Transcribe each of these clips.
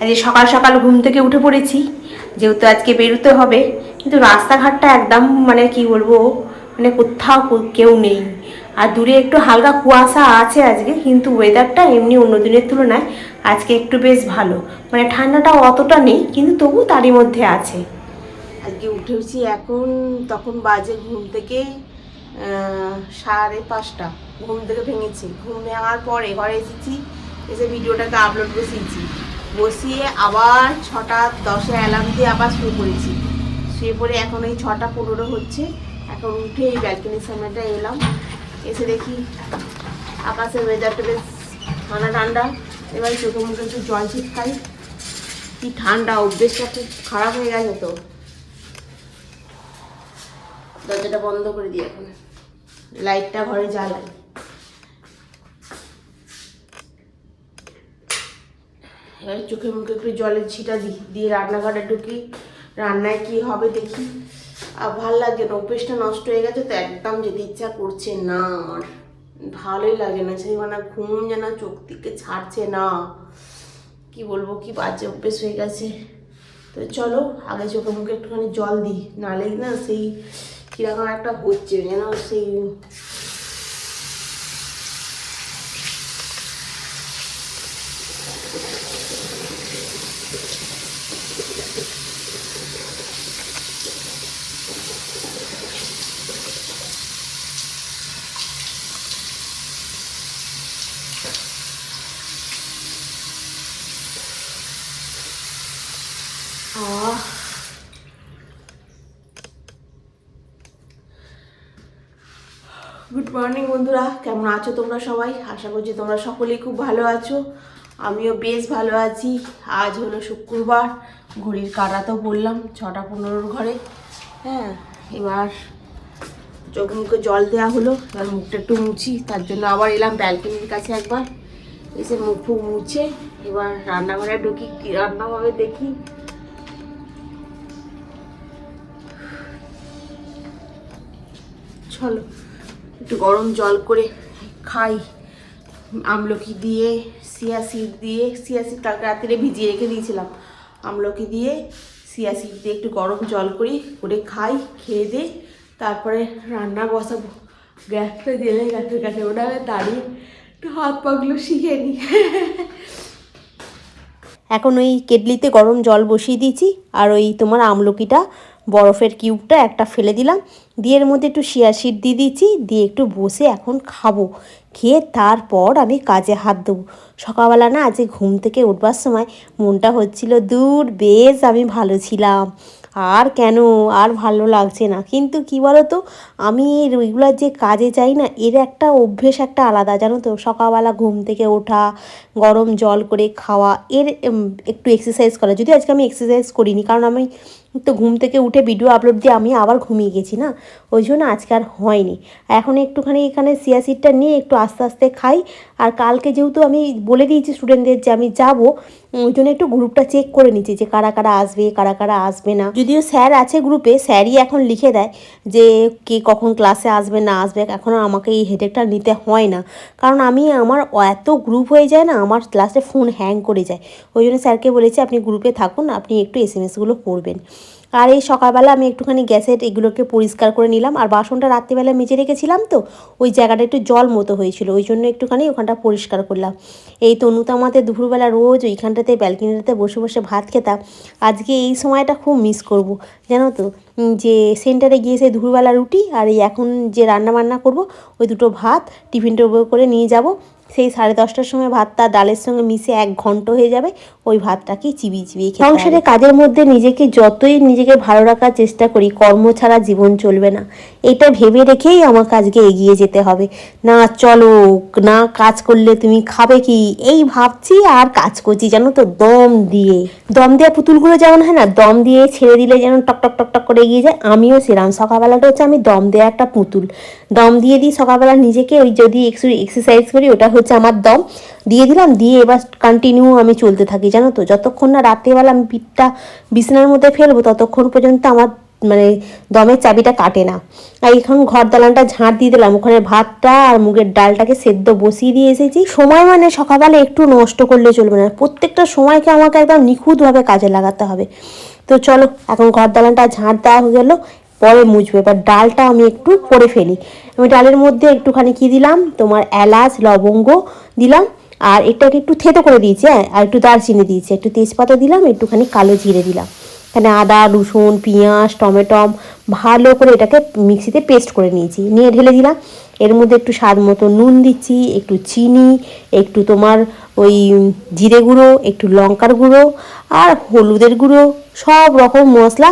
আজকে সকাল সকাল ঘুম থেকে উঠে পড়েছি, যেহেতু আজকে বেরোতে হবে, কিন্তু রাস্তাঘাটটা একদম মানে কি বলব মানে কোথাও কেউ নেই। আর দূরে একটু হালকা কুয়াশা আছে আজকে, কিন্তু ওয়েদারটা এমনি অন্য দিনের তুলনায় আজকে একটু বেশ ভালো। মানে ঠান্ডাটা অতটা নেই, কিন্তু তবু তারই মধ্যে আছে। আজকে উঠেছি এখন, তখন বাজে ঘুম থেকে সাড়ে পাঁচটা। ঘুম থেকে ভেঙেছি। ঘুম ভাঙার পরে ঘরে এসেছি, এসে ভিডিওটাকে আপলোড বসিয়েছি। বসিয়ে আবার ছটা দশে অ্যালার্ম দিয়ে আবার শুয়ে পড়েছি। শুয়ে পড়ে এখন এই ছটা পনেরো হচ্ছে। এখন উঠে এই ব্যালকনির সামনেটা এলাম। এসে দেখি আকাশের ওয়েদারটা বেশ ঠান্ডা ঠান্ডা। এবার চোখে মুখে একটু জল ছিটকাই। কি ঠান্ডা, অভ্যেসটা খুব খারাপ হয়ে গেছে তো। দরজাটা বন্ধ করে দিই এখন। লাইটটা ঘরে জ্বালাই। এবার চোখে মুখে একটু জলের ছিটা দিই দিয়ে রান্নাঘরে ঢুকি। রান্নায় কি হবে দেখি। আর ভালো লাগে না অভ্যেসটা নষ্ট হয়ে গেছে তো একদম যেতে ইচ্ছা করছে না আমার ভালোই লাগে না সেই মানে ঘুম যেন চোখ থেকে ছাড়ছে না। কি বলব, কি বাজে অভ্যেস হয়ে গেছে। তো চলো, আগে চোখে মুখে একটুখানি জল দিই নালে না সেই কীরকম একটা হচ্ছে যেন সেই আহ গুড মর্নিং বন্ধুরা, কেমন আছো তোমরা সবাই? আশা করছি তোমরা সকলেই খুব ভালো আছো। আমিও বেশ ভালো আছি। আজ হলো শুক্রবার, ঘড়ির কাটা তো বললাম, ছটা পনেরোর ঘরে। হ্যাঁ এবার চোখ মুখে জল দেওয়া হলো, এবার মুখটা একটু মুছি, তার জন্য আবার এলাম ব্যালকনির কাছে একবার। এসে মুখ ফুক মুছে, এবার রান্নাঘরে ঢুকি, কী রান্না হবে দেখি। চলো। একটু গরম জল করে খাই। আমলকি দিয়ে, সিয়া সিড দিয়ে, সিয়া সিড কালকে রাত্রে ভিজিয়ে রেখে দিয়েছিলাম। আমলকি দিয়ে, সিয়া সিড দিয়ে একটু গরম জল করি, করে খাই, খেয়ে দিয়ে তারপরে রান্না বসাবো। গ্যাসটা দিলে গ্যাসের কাছে ওটা দাঁড়িয়ে একটু হাত পাগুলো শিখে নিই এখন ওই কেটলিতে গরম জল বসিয়ে দিয়েছি, আর ওই তোমার আমলকিটা বরফের কিউবটা একটা ফেলে দিলাম। দিয়ে এর মধ্যে একটু শিয়া শিট দিয়ে দিয়েছি। দিয়ে একটু বসে এখন খাব। খেয়ে তারপর আমি কাজে হাত দেবো। সকালবেলা না আজকে ঘুম থেকে উঠবার সময় মনটা হচ্ছিল দূর। বেশ আমি ভালো ছিলাম। আর কেন? আর ভালো লাগছে না। কিন্তু কি বলো তো আমি রেগুলার যে কাজে যাই না, এর একটা অভ্যেস একটা আলাদা, জানো তো? সকালবেলা ঘুম থেকে ওঠা, গরম জল করে খাওয়া, এর একটু এক্সারসাইজ করা। যদি আজকে আমি এক্সারসাইজ করিনি, কারণ আমি তো ঘুম থেকে উঠে ভিডিও আপলোড দিয়ে আমি আবার ঘুমিয়ে গেছি না? ওই জন্য আজকে আর হয়নি। এখন একটুখানি এখানে সিয়া সিটটা নিয়ে একটু আস্তে আস্তে খাই। আর কালকে যেহেতু আমি বলে দিয়েছি স্টুডেন্টদের যে আমি যাব, ওই জন্য একটু গ্রুপটা চেক করে নিচ্ছি যে কারা কারা আসবে, কারা কারা আসবে না। যদিও স্যার আছে গ্রুপে স্যারই এখন লিখে দেয় যে কে কখন ক্লাসে আসবে, না আসবে। এখন আমাকে এই হেডেকটা নিতে হয় না। কারণ আমি, আমার এত গ্রুপ হয়ে যায় না, আমার ক্লাসে ফোন হ্যাং করে যায়। ওই জন্য স্যারকে বলেছি, আপনি গ্রুপে থাকুন, আপনি একটু এস এম এসগুলো পড়বেন। আর এই সকালবেলা আমি একটুখানি গ্যাসের এগুলোকে পরিষ্কার করে নিলাম। আর বাসনটা রাত্রিবেলা মেজে রেখেছিলাম তো, ওই জায়গাটা একটু জল মতো হয়েছিল, ওই জন্য একটুখানি ওখানটা পরিষ্কার করলাম। এই তনুতা আমাদের দুপুরবেলা রোজ ওইখানটাতে ব্যালকনিটাতে বসে বসে ভাত খেতাম। আজকে এই সময়টা খুব মিস করব, জানো তো? যে সেন্টারে গিয়ে সেই দুপুরবেলা রুটি আর এই এখন যে রান্না বান্না করব ওই দুটো ভাত টিফিন টেবিল করে নিয়ে যাব। সেই সাড়ে দশটার সময় ভাতটা ডালের সঙ্গে মিশে এক ঘন্ট হয়ে যাবে ওই ভাতটাকে চিবিয়ে চিবিয়ে খেতে সংসারে কাজের মধ্যে নিজেকে যতই নিজেকে ভালো রাখার চেষ্টা করি কর্ম ছাড়া জীবন চলবে না। এটা ভেবে রেখেই আমাকে আজকে এগিয়ে যেতে হবে। না চলো না কাজ করলে তুমি খাবে কি? এই ভাবছি আর কাজ করছি জানো তো দম দিয়ে। দম দেওয়া পুতুলগুলো যেমন হয় না দম দিয়ে ছেড়ে দিলে যেন টক টক টক টক করে এগিয়ে যায়, আমিও সেরাম সকালবেলাটা হচ্ছে আমি দম দেওয়া একটা পুতুল। দম দিয়ে দিই সকালবেলা নিজেকে ওই যদি একটু এক্সারসাইজ করি, ওটা হচ্ছে আমার দম। দিয়ে দিলাম, দিয়ে এবার কন্টিনিউ আমি চলতে থাকি, জানো তো? যতক্ষণ না রাত্রিবেলা আমি পিঠটা বিছানার মধ্যে ফেলব, ততক্ষণ পর্যন্ত আমার মানে দমের চাবিটা কাটে না। আর এখন ঘর দালানটা ঝাঁট দিয়ে দিলাম, ওখানে ভাতটা আর মুগের ডালটাকে সেদ্ধ বসিয়ে দিয়ে এসেছি। সময় মানে সকালবেলা একটু নষ্ট করলে চলবে না, প্রত্যেকটা সময়কে আমাকে একদম নিখুঁতভাবে কাজে লাগাতে হবে। তো চলো, এখন ঘর দালানটা ঝাঁট দেওয়া হয়ে গেলো, পরে মুছবো। এবার ডালটা আমি একটু করে ফেলি। আমি ডালের মধ্যে একটুখানি কি দিলাম? তোমার এলাচ, লবঙ্গ দিলাম, আর এটাকে একটু থেতো করে দিয়েছি হ্যাঁ আর একটু দারচিনি দিয়েছি। একটু তেজপাতা দিলাম, একটুখানি কালো জিরে দিলাম। এখানে আদা, রসুন, পেঁয়াজ, টমেটম, ভালো করে এটাকে মিক্সিতে পেস্ট করে নিয়েছি। নিয়ে ঢেলে দিলাম। এর মধ্যে একটু স্বাদ মতো নুন দিচ্ছি, একটু চিনি, একটু তোমার ওই জিরে গুঁড়ো, একটু লঙ্কার গুঁড়ো আর হলুদের গুঁড়ো, সব রকম মশলা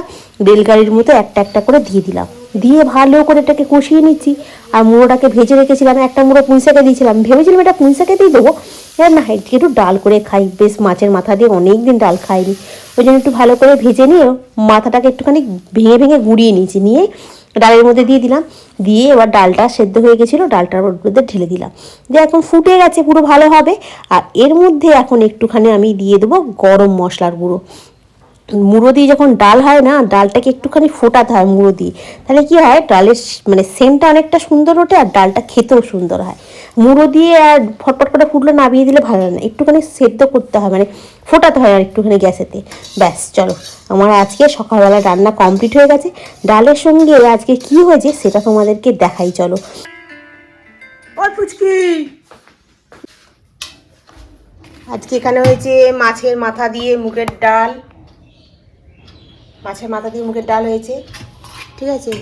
রেলগাড়ির মতো একটা একটা করে দিয়ে দিলাম। দিয়ে ভালো করে এটাকে কষিয়ে নিচ্ছি। আর মুড়োটাকে ভেজে রেখেছিলাম, একটা মুড়ো পুঁইশাকে দিয়েছিলাম। ভেবেছিলাম এটা পুঁইশাকে দিয়ে দেবো। হ্যাঁ না, একটু ডাল করে খাই। বেশ মাছের মাথা দিয়ে অনেক দিন ডাল খাইনি। ওই জন্য একটু ভালো করে ভেজে নিয়ে মাথাটাকে একটুখানি ভেঙে ভেঙে গুঁড়িয়ে নিয়েছি। নিয়ে ডালের মধ্যে দিয়ে দিলাম। দিয়ে এবার ডালটা সেদ্ধ হয়ে গেছিল, ডালটার মধ্যে ঢেলে দিলাম। যে এখন ফুটে গেছে, পুরো ভালো হবে। আর এর মধ্যে এখন একটুখানি আমি দিয়ে দেবো গরম মশলার গুঁড়ো। মুড়ো দিয়ে যখন ডাল হয় না, ডালটাকে একটুখানি ফোটাতে হয় মুড়ো দিয়ে। তাহলে কি হয়, ডালের মানে সেমটা অনেকটা সুন্দর ওঠে আর ডালটা খেতেও সুন্দর হয়। মুড়ো দিয়ে আর ফটফট করে ফুটলে নামিয়ে দিলে ভালো না। একটুখানি সেদ্ধ করতে হয় মানে ফোটাতে হয় আর একটুখানি গ্যাসেতে। ব্যাস, চলো। আমার আজকে সকালবেলা রান্না কমপ্লিট হয়ে গেছে। ডালের সঙ্গে আজকে কি হয়েছে সেটা তোমাদেরকে দেখাই, চলো। আজকে এখানে হয়েছে মাছের মাথা দিয়ে মুগের ডাল। মাছের মাথা দিয়ে মুগের ডাল হয়েছে, ঠিক আছে?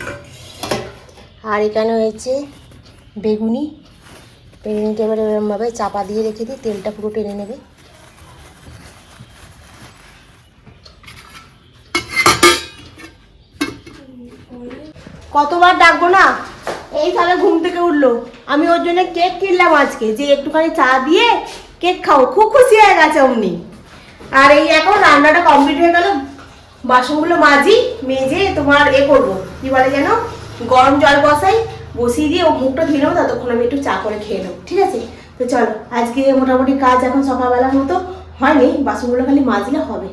আর এখানে হয়েছে বেগুনি। বেগুনিটা এবারে এরমভাবে চাপা দিয়ে রেখে দিই, তেলটা পুরো টেনে নেবে। কতবার ডাকবো না? এই তাহলে ঘুম থেকে উঠল। আমি ওর জন্য কেক কিনলাম আজকে, যে একটুখানি চা দিয়ে কেক খাও, খুব খুশি হয়ে গেছে অমনি। আর এই এখন রান্নাটা কমপ্লিট হয়ে গেল। বাসনগুলো মাজি, মেজে তোমার এ করব। কি বলে যেন? গরম জল বসাই বসিয়ে দিয়ে ও মুখটা ধুয়ে নেব ততক্ষণ আমি একটু চা করে খেয়ে নেব ঠিক আছে? তো চলো আজকে মোটামুটি কাজ এখন সকালবেলার মতো হয়নি বাসনগুলো খালি মাজলে হবে।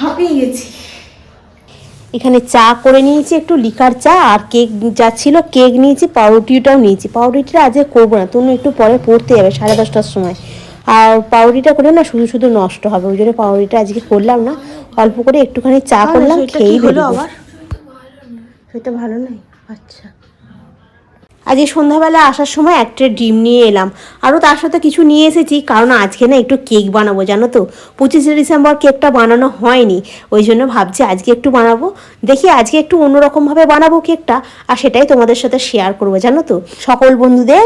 হাঁপিয়ে গেছি। এখানে চা করে নিয়েছি একটু লিকার চা আর কেক যা ছিল কেক নিয়েছি পাউরুটিটাও নিয়েছি। পাউরুটিটা আজকে করব না তুমি একটু পরে পড়তে যাবে সাড়ে দশটার সময়। আর পাউরুটিটা করে না শুধু শুধু নষ্ট হবে ওই জন্য পাউরুটিটা আজকে করলাম না। অল্প করে একটুখানি চা করলাম খেয়েই বেরোবো সেটা ভালো নাই আচ্ছা। আজকে সন্ধ্যাবেলা আসার সময় একটা ডিম নিয়ে এলাম। আরও তার সাথে কিছু নিয়ে এসেছি, কারণ আজকে না একটু কেক বানাবো, জানো তো? পঁচিশে ডিসেম্বর কেকটা বানানো হয়নি, ওই জন্য ভাবছি আজকে একটু বানাবো। দেখি আজকে একটু অন্যরকমভাবে বানাবো কেকটা, আর সেটাই তোমাদের সাথে শেয়ার করব, জানো তো? সকল বন্ধুদের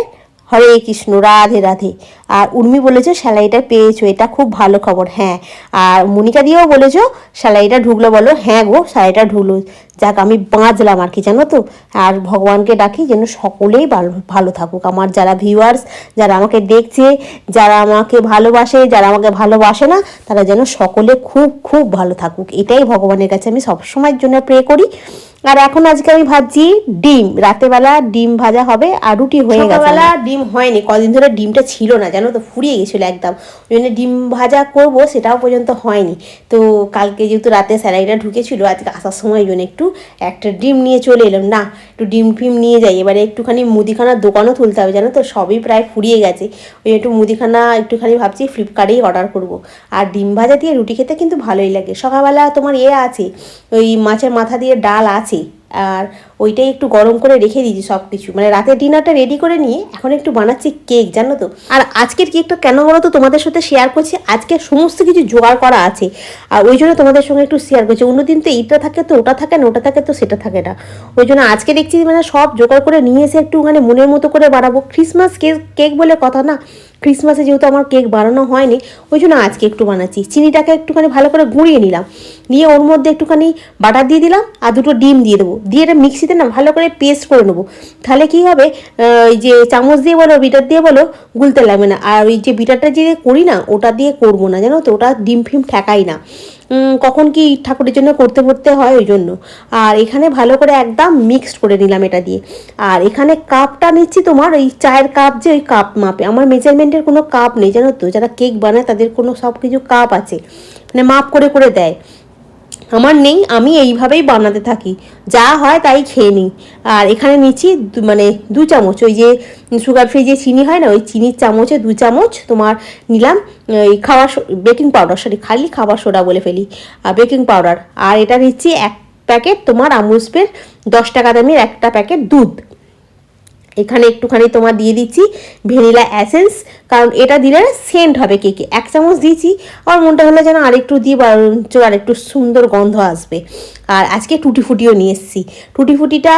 হরে কৃষ্ণ, রাধে রাধে। আর উর্মি বলেছ স্যালাইটা পেয়েছ এটা খুব ভালো খবর। হ্যাঁ আর মনিকা দিয়েও বলেছ স্যালাইটা ঢুকলো বলো। হ্যাঁ গো স্যালাইটা ঢুকলো। যাক আমি বাঁচলাম আর কি জানো তো? আর ভগবানকে ডাকি যেন সকলেই ভালো ভালো থাকুক। আমার যারা ভিউয়ার্স যারা আমাকে দেখছে যারা আমাকে ভালোবাসে যারা আমাকে ভালোবাসে না তারা যেন সকলে খুব খুব ভালো থাকুক। এটাই ভগবানের কাছে আমি সবসময়ের জন্য প্রে করি। আর এখন আজকে আমি ভাবছি ডিম। রাতেবেলা ডিম ভাজা হবে আর রুটি হয়ে গেছে ডিম হয়নি কদিন ধরে ডিমটা ছিল না জানো তো ফুরিয়ে গেছিল একদম। ওই জন্য ডিম ভাজা করব সেটাও পর্যন্ত হয়নি। তো কালকে যেহেতু রাতে স্যালাইটা ঢুকেছিল, আজকে আসার সময় ওই জন্য একটু একটা ডিম নিয়ে চলে এলাম। না, একটু ডিম ফিম নিয়ে যাই। এবারে একটুখানি মুদিখানার দোকানও তুলতে হবে, জানো তো? সবই প্রায় ফুরিয়ে গেছে। ওই একটু মুদিখানা একটুখানি ভাবছি, ফ্লিপকার্টেই অর্ডার করব। আর ডিম ভাজা দিয়ে রুটি খেতে কিন্তু ভালোই লাগে। সকালবেলা তোমার ইয়ে আছে, ওই মাছের মাথা দিয়ে ডাল আছে। আর ওইটাই একটু গরম করে রেখে দিয়েছি সব কিছু মানে রাতের ডিনারটা রেডি করে নিয়ে এখন একটু বানাচ্ছি কেক জানো তো? আর আজকের কেকটা কেন বলো তো? তোমাদের সাথে শেয়ার করছি। আজকে সমস্ত কিছু জোগাড় করা আছে। আর ওই জন্য তোমাদের সঙ্গে একটু শেয়ার করছি। অন্যদিন তো এইটা থাকে তো, ওটা থাকে না, ওটা থাকে তো, সেটা থাকে না। ওই জন্য আজকে দেখছি মানে সব জোগাড় করে নিয়ে এসে একটু মানে মনের মতো করে বানাবো। ক্রিসমাস কেক কেক বলে কথা না। ক্রিসমাসে যেহেতু আমার কেক বানানো হয়নি ওই জন্য আজকে একটু বানাচ্ছি। চিনিটাকে একটুখানি ভালো করে গুঁড়িয়ে নিলাম। নিয়ে ওর মধ্যে একটুখানি বাটার দিয়ে দিলাম আর দুটো ডিম দিয়ে দেবো। দিয়ে এটা মিক্সিতে না ভালো করে পেস্ট করে নেব। তাহলে কী হবে ওই যে চামচ দিয়ে বলো বিটার দিয়ে বলো, গুলতে লাগবে না। আর ওই যে বিটারটা যে করি না, ওটা দিয়ে করব না। জানো তো, ওটা ডিম ফিম ঠেকাই না। কখন কি ঠাকুরের জন্য করতে করতে হয় ওই জন্য। আর এখানে ভালো করে একদম মিক্সড করে নিলাম এটা দিয়ে। আর এখানে কাপটা নিচ্ছি তোমার ওই চায়ের কাপ যে ওই কাপ মাপে। আমার মেজারমেন্টের কোনো কাপ নেই, জানো তো? যারা কেক বানায় তাদের কোনো সব কিছু কাপ আছে। মানে মাপ করে করে দেয়। আমার নেই, আমি এইভাবেই বানাতে থাকি। যা হয় তাই খেয়ে নিই। আর এখানে নিচ্ছি মানে দু চামচ। ওই যে সুগার ফ্রি যে চিনি হয় না, ওই চিনির চামচে দু চামচ তোমার নিলাম এই খাবার বেকিং পাউডার সরি খালি খাবার সোডা বলে ফেলি, আর বেকিং পাউডার আর এটা নিচ্ছি এক প্যাকেট তোমার আমুল স্প্রের দশ টাকা দামের একটা প্যাকেট দুধ। এখানে একটুখানি তোমার দিয়ে দিচ্ছি ভ্যানিলা অ্যাসেন্স কারণ এটা দিলে সেন্ট হবে কেকে। এক চামচ দিয়েছি আমার মনটা হলো যেন আরেকটু দিয়ে বরঞ্চ আরেকটু সুন্দর গন্ধ আসবে। আর আজকে টুটি ফুটিও নিয়ে এসেছি। টুটি ফুটিটা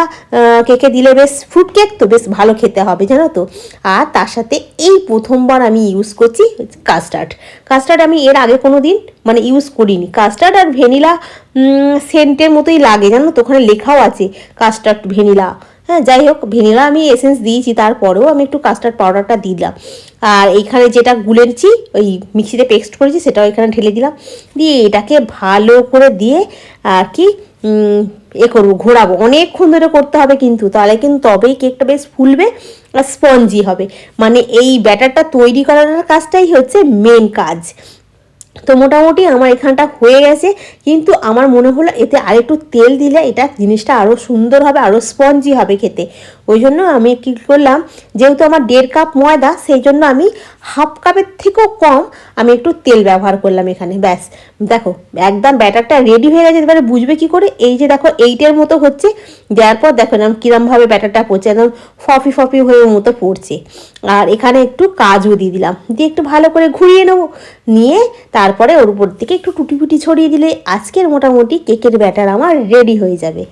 কেকে দিলে বেশ ফ্রুট কেক তো বেশ ভালো খেতে হবে, জানো তো? আর তার সাথে এই প্রথমবার আমি ইউজ করছি কাস্টার্ড কাস্টার্ড আমি এর আগে কোনো দিন মানে ইউজ করিনি। কাস্টার্ড আর ভ্যানিলা সেন্টের মতোই লাগে, জানো তো? ওখানে লেখাও আছে কাস্টার্ড ভ্যানিলা। হ্যাঁ যাই হোক, ভ্যানিলা আমি এসেন্স দিয়েছি, তারপরেও আমি একটু কাস্টার্ড পাউডারটা দিলাম। আর এইখানে যেটা গুলেছি, ওই মিক্সিতে পেস্ট করেছি, সেটাও এখানে ঢেলে দিলাম। দিয়ে এটাকে ভালো করে দিয়ে, আর কি এ করব, ঘোরাবো। অনেকক্ষণ ধরে করতে হবে কিন্তু, তাহলে কিন্তু তবেই কেকটা বেশ ফুলবে আর স্পঞ্জি হবে। মানে এই ব্যাটারটা তৈরি করার কাজটাই হচ্ছে মেন কাজ। তো মোটামুটি আমার এখানটা হয়ে গেছে, কিন্তু আমার মনে হলো এতে আরেকটু তেল দিলে এটা জিনিসটা আরও সুন্দর হবে আরও স্পঞ্জি হবে খেতে। ওই জন্য আমি কী করলাম, যেহেতু আমার দেড় কাপ ময়দা সেই জন্য আমি হাফ কাপের থেকেও কম আমি একটু তেল ব্যবহার করলাম এখানে, ব্যাস। দেখো, একদম ব্যাটারটা রেডি হয়ে গেছে, এবারে বুঝবে কি করে? এই যে দেখো এইটের মতো হচ্ছে, দেওয়ার পর দেখো না কিরমভাবে ব্যাটারটা পড়ছে, একদম ফফি ফফি হয়ে মতো পড়ছে। আর এখানে একটু কাজু দিয়ে দিলাম, দিয়ে একটু ভালো করে ঘুরিয়ে নেব। নিয়ে তারপরে ওর উপর থেকে একটু টুটি ফুটি ছড়িয়ে দিলে আজকের মোটামুটি কেকের ব্যাটার আমার রেডি হয়ে যাবে।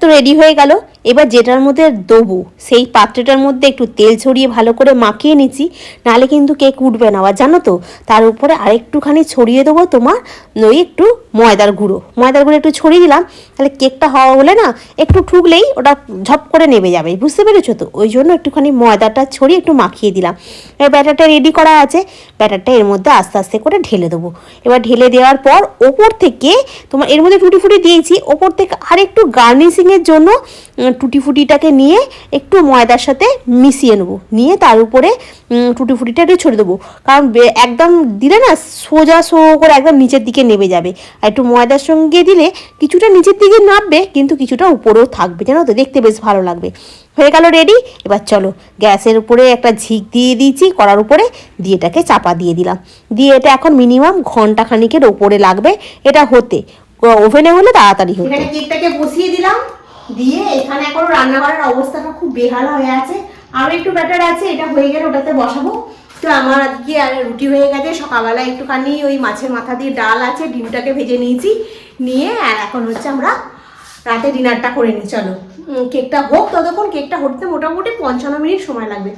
তো রেডি হয়ে গেল। এবার যেটার মধ্যে দেবো, সেই পাত্রটার মধ্যে একটু তেল ছড়িয়ে ভালো করে মাখিয়ে নিচ্ছি, নাহলে কিন্তু কেক উঠবে না। আবার জানো তো, তার উপরে আরেকটুখানি ছড়িয়ে দেবো তোমার, ওই একটু ময়দার গুঁড়ো। ময়দার গুঁড়ো একটু ছড়িয়ে দিলাম, তাহলে কেকটা হওয়া হলে না, একটু ঠুকলেই ওটা ঝপ করে নেমে যাবে, বুঝতে পেরেছ তো? ওই জন্য একটুখানি ময়দাটা ছড়িয়ে একটু মাখিয়ে দিলাম। এবার ব্যাটারটা রেডি করা আছে, ব্যাটারটা এর মধ্যে আস্তে আস্তে করে ঢেলে দেবো। এবার ঢেলে দেওয়ার পর ওপর থেকে তোমার, এর মধ্যে ফুটি ফুটি দিয়েছি, ওপর থেকে আরেকটু গার্নিশিংয়ের জন্য টুটি ফুটিটাকে নিয়ে একটু ময়দার সাথে মিশিয়ে নেব। নিয়ে তার উপরে টুটি ফুটিটা একটু ছড়িয়ে দেবো। কারণ একদম দিলে না সোজা সো করে একদম নিচের দিকে নেমে যাবে। আর একটু ময়দার সঙ্গে দিলে কিছুটা নিচের দিকে নামবে, কিন্তু কিছুটা উপরেও থাকবে। জানো তো? দেখতে বেশ ভালো লাগবে। হয়ে গেল রেডি এবার চলো, গ্যাসের উপরে একটা ঝিক দিয়ে দিয়েছি, করার উপরে দিয়ে এটাকে চাপা দিয়ে দিলাম। দিয়ে এটা এখন মিনিমাম ঘণ্টা খানিকের ওপরে লাগবে। এটা হতে ওভেনে হলে তাড়াতাড়ি হতো। কেকটাকে বসিয়ে দিলাম। দিয়ে এখানে এখন রান্না রান্নাঘরের অবস্থাটা খুব বেহাল হয়ে আছে। আরও একটু ব্যাটার আছে, এটা হয়ে গেলে ওটাতে বসাবো। তো আমার আজকে আর রুটি হয়ে গেছে, সকালবেলা একটুখানি ওই মাছের মাথা দিয়ে ডাল আছে, ডিমটাকে ভেজে নিয়েছি। নিয়ে আর এখন হচ্ছে আমরা রাতে ডিনারটা করে নিই, চলো। কেকটা হোক ততক্ষণ কেকটা হতে মোটামুটি পঞ্চান্ন মিনিট সময় লাগবে।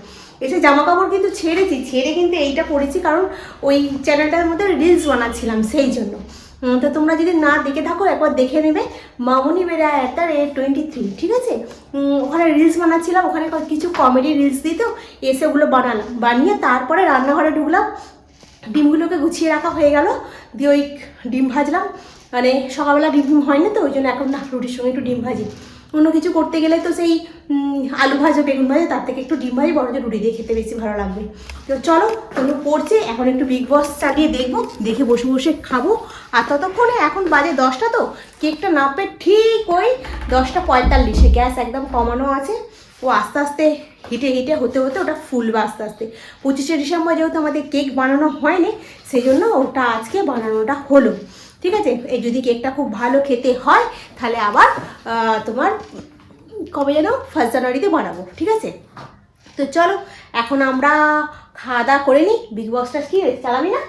এসে জামা কাপড় কিন্তু ছেড়েছি, ছেড়ে কিন্তু এইটা পরেছি কারণ ওই চ্যানেলটার মধ্যে রিলস বানাচ্ছিলাম সেই জন্য। তো তোমরা যদি না দেখে থাকো, একবার দেখে নেবে। মামনি বেড়া একটা রে টোয়েন্টি থ্রি ঠিক আছে? ওখানে রিলস বানাচ্ছিলাম, ওখানে কিছু কমেডি রিলস দিত এসে ওগুলো বানালাম। বানিয়ে তারপরে রান্নাঘরে ঢুকলাম। ডিমগুলোকে গুছিয়ে রাখা হয়ে গেল। দিয়ে ওই ডিম ভাজলাম। মানে সকালবেলা ডিম হয়নি হয় তো, ওই জন্য এখন না রুটির সঙ্গে একটু ডিম ভাজি। অন্য কিছু করতে গেলে তো সেই আলু ভাজা, বেগুন ভাজা, তার থেকে একটু ডিম ভাজি বড় রুটি দিয়ে খেতে বেশি ভালো লাগবে। তো চলো, তোমরা পড়ছে, এখন একটু বিগ বস চালিয়ে দেখব, দেখে বসে বসে খাব। আর ততক্ষণে এখন বাজে দশটা তো, কেকটা নাপে ঠিক ওই দশটা পঁয়তাল্লিশে, গ্যাস একদম কমানো আছে। ও আস্তে আস্তে হিটে হিটে হতে হতে ওটা ফুলবে আস্তে আস্তে। পঁচিশে ডিসেম্বর যেহেতু আমাদের কেক বানানো হয়নি, সেই জন্য ওটা আজকে বানানোটা হলো। ঠিক আছে? এই যদি কেকটা খুব ভালো খেতে হয়, তাহলে আবার তোমার, কবে যেন ফার্স্ট জানুয়ারিতে বানাবো, ঠিক আছে? তো চলো, এখন আমরা খাওয়া দাওয়া করে নিই। বিগ বসটা কি, চালাবি না?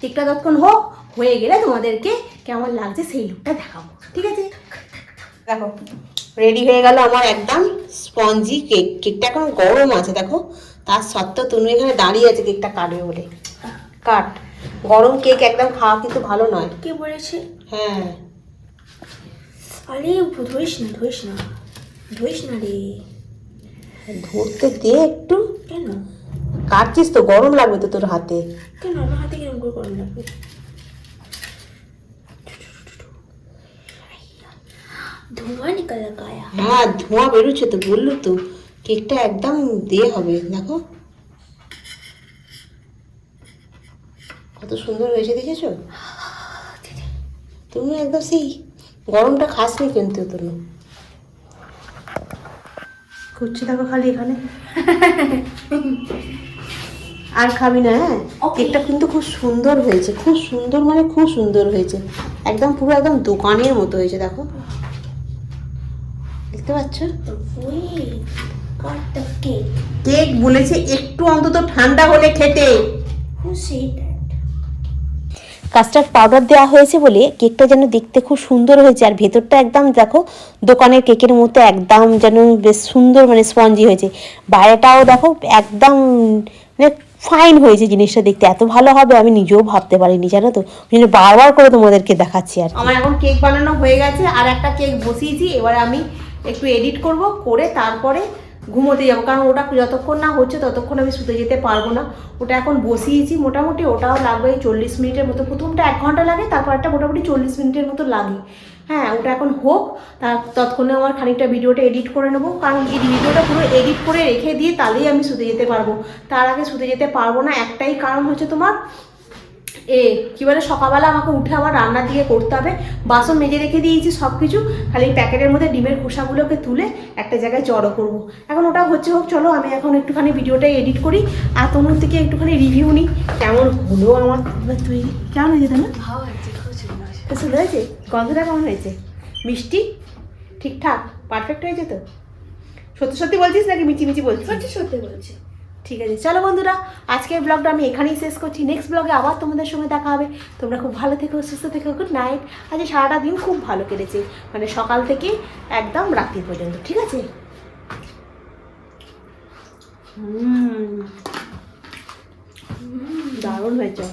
কেকটা ততক্ষণ হোক, হয়ে গেলে তোমাদেরকে কেমন লাগছে সেই লুকটা দেখাবো, ঠিক আছে? দেখো রেডি হয়ে গেল আমার একদম স্পঞ্জি কেক কেকটা এখন গরম আছে, দেখো। তার সত্ত্বেও তুমি এখানে দাঁড়িয়ে আছে কেকটা কাটবে বলে। কাট। গরম কেক একদম খাওয়া কিন্তু ভালো নয়। কে বলেছে? হ্যাঁ। আরে ধরিস না ধরিস না। ধরিস না রে। ধরতে দে একটু। কেন? কাটছিস তো গরম লাগবে তো তোর হাতে। কেন? আমার হাতে কীরকম করে গরম লাগবে? ধোঁয়া নিকল গায়া। হ্যাঁ ধোঁয়া বেরোচ্ছে তো বলল তো। কেকটা একদম দে হবে দেখো। কত সুন্দর হয়েছে দেখেছ? তুমি একদম সেই গরমটা খাসনি কিন্তু তুমি। করছি দেখো খালি এখানে। আর খাবি না হ্যাঁ? কেকটা কিন্তু খুব সুন্দর হয়েছে খুব সুন্দর মানে খুব সুন্দর হয়েছে। একদম পুরো একদম দোকানের মতো হয়েছে দেখো। দেখতে পাচ্ছ. কেক বলেছে একটু অন্তত ঠান্ডা হলে খেতে। That? কাস্টার্ড পাউডার দেওয়া হয়েছে বলে কেকটা যেন দেখতে খুব সুন্দর হয়েছে। আর ভেতরটা একদম দেখো, দোকানের কেকের মতো একদম যেন বেশ সুন্দর মানে স্পঞ্জি হয়েছে। বাইরেটাও দেখো একদম মানে ফাইন হয়েছে জিনিসটা দেখতে। এত ভালো হবে আমি নিজেও ভাবতে পারিনি, জানো তো? বারবার করে তোমাদেরকে দেখাচ্ছি আর আমার এখন কেক বানানো হয়ে গেছে, আর একটা কেক বসিয়েছি, এবার আমি একটু এডিট করব, করে তারপরে ঘুমোতে যাব। কারণ ওটা যতক্ষণ না হচ্ছে ততক্ষণ আমি শুতে যেতে পারব না। ওটা এখন বসিয়েছি মোটামুটি, ওটাও লাগবে চল্লিশ মিনিটের মতো। প্রথমটা এক ঘণ্টা লাগে, তারপর একটা মোটামুটি চল্লিশ মিনিটের মতো লাগে। হ্যাঁ ওটা এখন হোক তার ততক্ষণে আমার খানিকটা ভিডিওটা এডিট করে নেব। কারণ এই ভিডিওটা পুরো এডিট করে রেখে দিয়ে তাহলেই আমি শুতে যেতে পারব। তার আগে শুতে যেতে পারব না, একটাই কারণ হচ্ছে তোমার এ কি বলে সকালবেলা আমাকে উঠে আবার রান্নার দিকে করতে হবে। বাসন মেজে রেখে দিয়েছি সব কিছু খালি প্যাকেটের মধ্যে ডিমের খোসাগুলোকে তুলে একটা জায়গায় জড়ো করব। এখন ওটা হচ্ছে হোক চলো আমি এখন একটুখানি ভিডিওটা এডিট করি আর তোমার থেকে একটুখানি রিভিউ নিই কেমন হলো আমার তৈরি? কেমন হয়েছে তাই না সুন্দর হয়েছে। গন্ধটা কেমন হয়েছে? মিষ্টি? ঠিকঠাক? পারফেক্ট হয়েছে তো? সত্যি সত্যি বলছিস নাকি? মিচি মিচি বলছিস? সত্যি সত্যি বলছি। ঠিক আছে, চলো বন্ধুরা, আজকের ব্লগটা আমি এখানেই শেষ করছি। নেক্সট ব্লগে আবার তোমাদের সঙ্গে দেখা হবে। তোমরা খুব ভালো থেকো, সুস্থ থেকো গুড নাইট আজকে সারাটা দিন খুব ভালো কেটেছে। মানে সকাল থেকে একদম রাত্রি পর্যন্ত, ঠিক আছে? দারুণ হয়েছে।